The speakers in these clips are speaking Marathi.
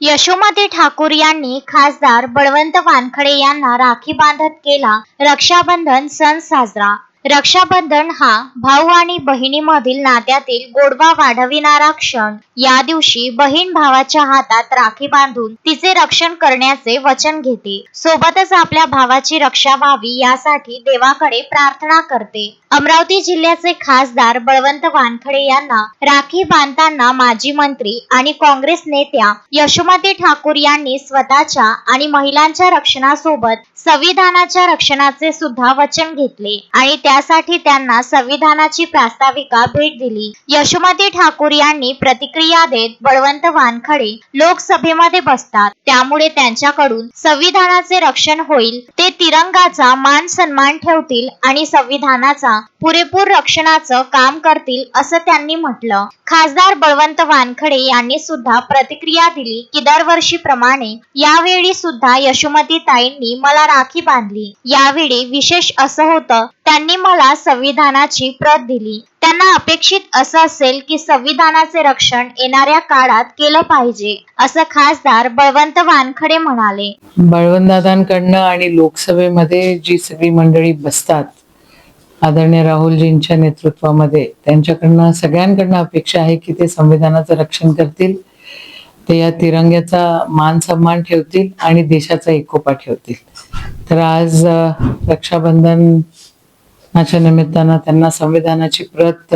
यशोमती ठाकूर यांनी खासदार बळवंत वानखडे यांना राखी बांधत केला. रक्षाबंधन सण साजरा. रक्षाबंधन हा भाऊ आणि बहिणीमधील नात्यातील गोडवा वाढविणारा क्षण. या दिवशी बहीण भावाच्या हातात राखी बांधून तिचे रक्षण करण्याचे वचन घेते. सोबतच आपल्या भावाची रक्षा व्हावी यासाठी देवाकडे प्रार्थना करते. अमरावती जिल्ह्याचे खासदार बळवंत वानखडे यांना राखी बांधताना माजी मंत्री आणि काँग्रेस नेत्या यशोमती ठाकूर यांनी स्वतःच्या आणि महिलांच्या रक्षणासोबत संविधानाच्या रक्षणाचे सुद्धा वचन घेतले. आणि त्यासाठी त्यांना संविधानाची प्रास्ताविका भेट दिली. यशोमती ठाकूर यांनी प्रतिक्रिया देत बळवंत वानखडे लोकसभेमध्ये बसतात. त्यामुळे त्यांच्याकडून संविधानाचे रक्षण होईल. ते तिरंगाचा मान सन्मान ठेवतील आणि संविधानाचा पुरेपूर रक्षणाचं काम करतील असं त्यांनी म्हटलं. खासदार बळवंत वानखडे यांनी सुद्धा प्रतिक्रिया दिली की दरवर्षीप्रमाणे यावेळी सुद्धा यशोमती ताईंनी मला राखी बांधली. यावेळी विशेष असं होतं त्यांनी मला संविधानाची प्रत दिली. त्यांना अपेक्षित असं असेल की संविधानाचे रक्षण येणाऱ्या काळात केलं पाहिजे असं खासदार बळवंत वानखडे म्हणाले. बळवंतदादांकडनं आणि लोकसभेमध्ये जी सगळी मंडळी बसतात आदरणीय राहुलजींच्या नेतृत्वामध्ये. त्यांच्याकडनं सगळ्यांकडनं अपेक्षा आहे की ते संविधानाचं रक्षण करतील. ते या तिरंग्याचा मान सन्मान ठेवतील आणि देशाचा एकोपा ठेवतील. तर आज रक्षाबंधनाच्या निमित्तानं त्यांना संविधानाची प्रत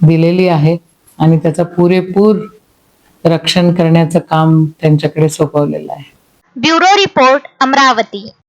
दिलेली आहे आणि त्याचा पुरेपूर रक्षण करण्याचं काम त्यांच्याकडे सोपवलेलं आहे. Bureau report Amravati.